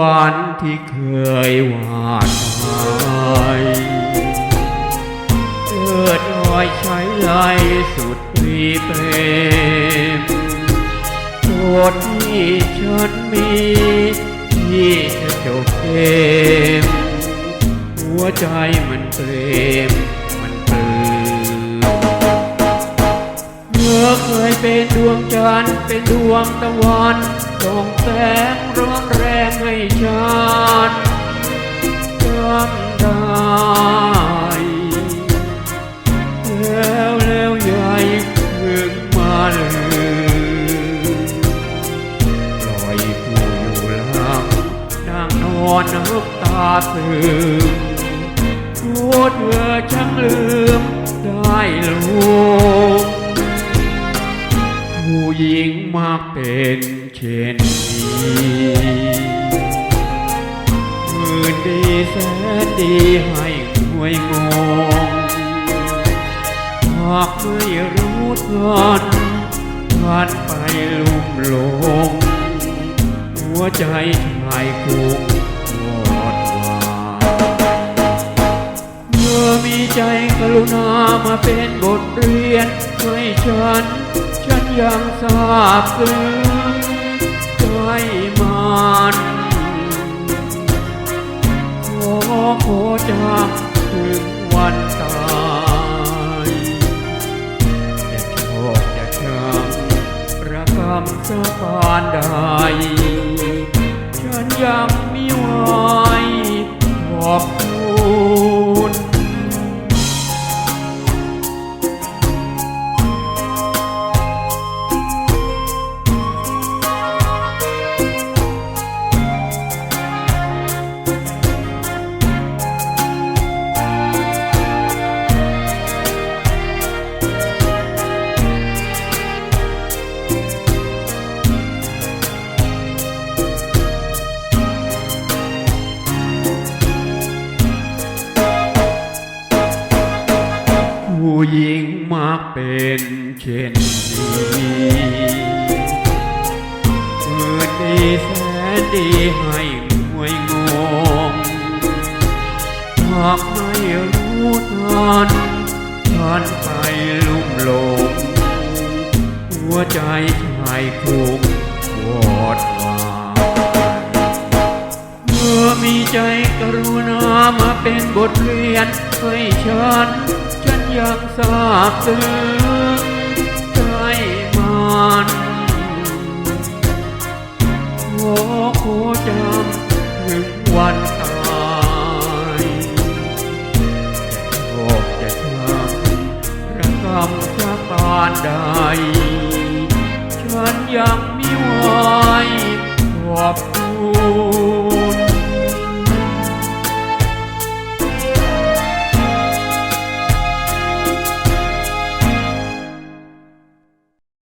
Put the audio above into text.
วันที่เคยวาดหมายเกิดรอยใช้ไล่สุดปรีเปรมโจทย์ที่ฉันมี ที่จะจบเกมหัวใจมันเปรมมันปลื้มเมื่อเคยเป็นดวงจันทร์เป็นดวงตะวันส่องแสง ฉันจำได้แล้วแล้วใหญ่เพิ่งมาลืมลอยผู้อยู่หลังนั่งนอนน้ำตาซึมรู้เธอช่างลืมได้ลงผู้หญิงมาเป็นเช่นนี้ มือดีแสนดีให้หวยงงหากไม่รู้ทันพันไปลุ่มหลง หัวใจชายคุ้งอดวาเมื่อมีใจกรุณามาเป็นบทเรียนให้ฉัน ฉันยังทราบซึ้งใจมัน ขอจำถึงวันตายจะโชคจะช้ำประกำสะพานใดฉันยังมีหวัง ผู้หญิงมักเป็นเช่นนี้เปิดดีแสนดีให้หวยงงหากไม่รู้ทันทันไปลุ่มหลง หัวใจชายคุ้งวอดวายเมื่อมีใจกรุณามาเป็นบทเรียนให้ฉัน ยังทราบซึ้งใจมันขอขอจำถึงวันตายจะโชคจะช้ำระกำสักปานใด ฉันยังมีไว้ขอบคุณ